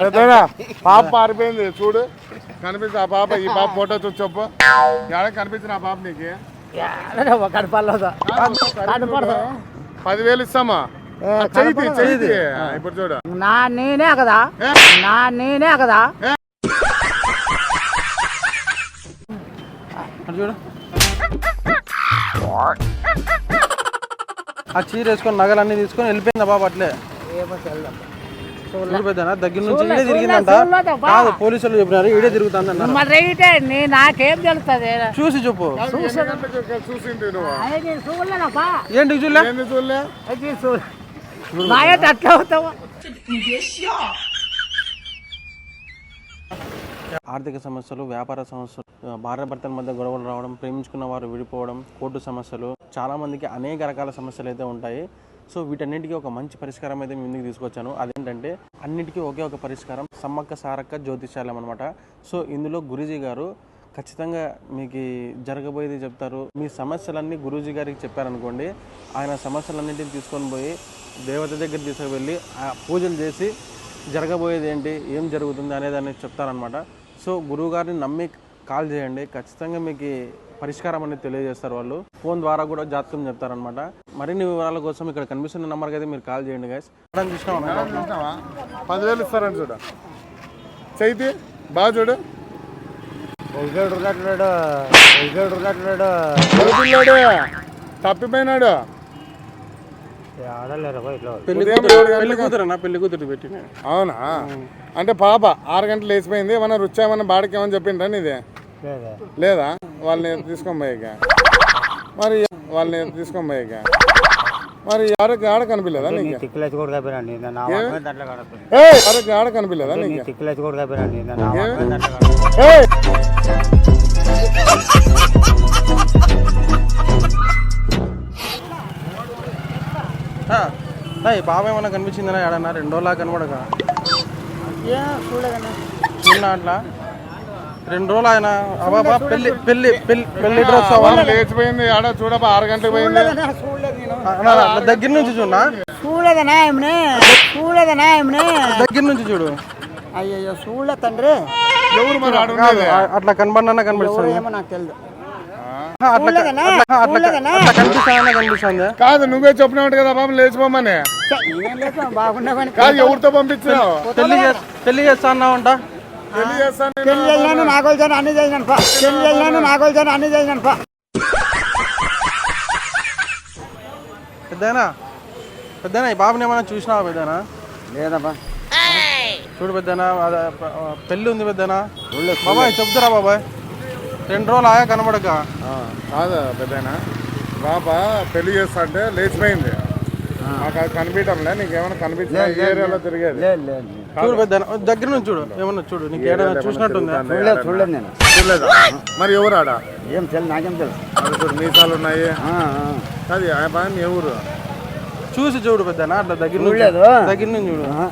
పెద్దనా పాప పారిపోయింది చూడు. కనిపిస్తుంది ఆ పాప ఈ పాప ఫోటో చూసి చెప్పు. ఎక్కడ కనిపించిన ఆ పాప నీకు? పదివేలు ఇస్తామా? ఇప్పుడు చూడు. నా నేనే కదా? ఏ? నా నేనే కదా? అటు చూడు. ఆ చీర వేసుకొని నగలన్నీ తీసుకొని వెళ్ళిపోయిందా బాబు అట్లే. ఏమో కాదు పోలీసులు చెప్పినారు ఇడే తిరుగుతుంది మరి రైటే నీ నాకేం తెలుస్తుంది? చూసి చెప్పు. ఏంటి చూడలే? అట్లా అవుతావా? ఆర్థిక సమస్యలు వ్యాపార సమస్యలు భార్య భర్తల మధ్య గొడవలు రావడం ప్రేమించుకున్న వారు విడిపోవడం కోర్టు సమస్యలు చాలా మందికి అనేక రకాల సమస్యలు అయితే ఉంటాయి. సో వీటన్నిటికీ ఒక మంచి పరిష్కారం అయితే ముందుకు తీసుకొచ్చాను. అదేంటంటే అన్నిటికీ ఒకే ఒక పరిష్కారం సమ్మక్క సారక్క జ్యోతిషాలయం అనమాట సో ఇందులో గురూజీ గారు ఖచ్చితంగా మీకు జరగబోయేది చెప్తారు. మీ సమస్యలన్నీ గురూజీ గారికి చెప్పారనుకోండి ఆయన సమస్యలన్నింటినీ తీసుకొని పోయి దేవత దగ్గర తీసుకువెళ్ళి ఆ పూజలు చేసి జరగబోయేది ఏంటి ఏం జరుగుతుంది అనేది అనేది చెప్తారనమాట సో గురువు గారిని నమ్మి కాల్ చేయండి. ఖచ్చితంగా మీకు పరిష్కారం అనేది తెలియజేస్తారు వాళ్ళు. ఫోన్ ద్వారా కూడా జాతకం చెప్తారనమాట మరిన్ని వివరాల కోసం ఇక్కడ కనిపిస్తున్న నెంబర్కి అయితే మీరు కాల్ చేయండి గైస్ చూసినావా పదివేలు ఇస్తారంట చూడు. చైతి బాగా చూడు. తప్పిపోయినాడు. పెళ్ళి ఉదయం కూతురు ఏడు పెళ్ళి కూతురు పెట్టి అవునా? అంటే పాప ఆరు గంటలు లేచిపోయింది ఏమన్నా రుచి ఏమన్నా బాడకి ఏమని చెప్పిండ్రా నీదే? లేదా? లేదా? వాళ్ళని తీసుకొని పోయాక మరి వాళ్ళని తీసుకొని పోయాక. మరి ఆడకి ఆడ కనిపించలేదా నీకు? తిక్కులెత్తి కూడా ఏ? ఆడకి ఆడ కనిపించలేదా నీకు? తిక్కులెత్తి కూడా ఏయ్! బాబా ఏమన్నా కనిపించిందనా ఏడన్నా రెండు రోజులా కనబడక చూడదన్నా చిన్న అట్లా రెండు రోజులు ఆయన అబాబా పెళ్ళి పెళ్ళి పెళ్ళి పెళ్ళి డ్రెస్ లేచిపోయింది ఆడ చూడబా ఆరు గంటలకు పోయింది. దగ్గర నుంచి చూడనా? చూడదనా ఏమనే చూడదనా ఏమనే దగ్గర నుంచి చూడు. అయ్యయ్యో చూడలే తండ్రి. ఎవరు మరి అట్లా కనబడినా కనిపిస్తుంది ఏమో నాకు తెలియదు కాదు నువ్వే చెప్పినట్టు కదా బాబు లేచిపోమని. కాదు ఎవరితో పంపించినావు? పెళ్ళి పెళ్ళి చేస్తా పెళ్ళి చేసినాను నాగోల్చాను అన్ని చేసినాను పా. పెళ్ళి చేసినాను నాగోల్చాను అన్ని చేసినాను పా. పెద్దనా? పెద్దనా ఈ బాబుని ఏమైనా చూసినావా పెద్దనా? లేదప్పా చూడు పెద్దనా అదే ప- పెళ్ళి ఉంది పెద్దనా? బాబాయ్ చెప్తారా బాబాయ్. రెండు రోజులు ఆయా కనబడక. ఆ, కాదు పెద్దనా? పాప పెళ్ళి చేస్తా అంటే లేచిపోయింది. నాకు అది కనిపించడంలే నీకేమైనా కనిపించిన ఏరియాలో తిరిగేది. లేదు లేదు. చూడు పెద్దనా దగ్గర నుంచి చూడు. ఏమన్నా చూడు నీకు ఏదైనా చూసినట్టుందా చూడలేదు చూడలేదు నేను. చూడలేదా? మరి ఎవరు ఆడ ఏం తెలుసు నాకేం తెలుసు. అది చూడు మీసాలు ఉన్నాయి. అది ఆ బాగా ఎవరు? చూసి చూడు పెద్దనా అట్లా దగ్గర నుంచి చూడలేదు. దగ్గర నుంచి చూడు. ఆ.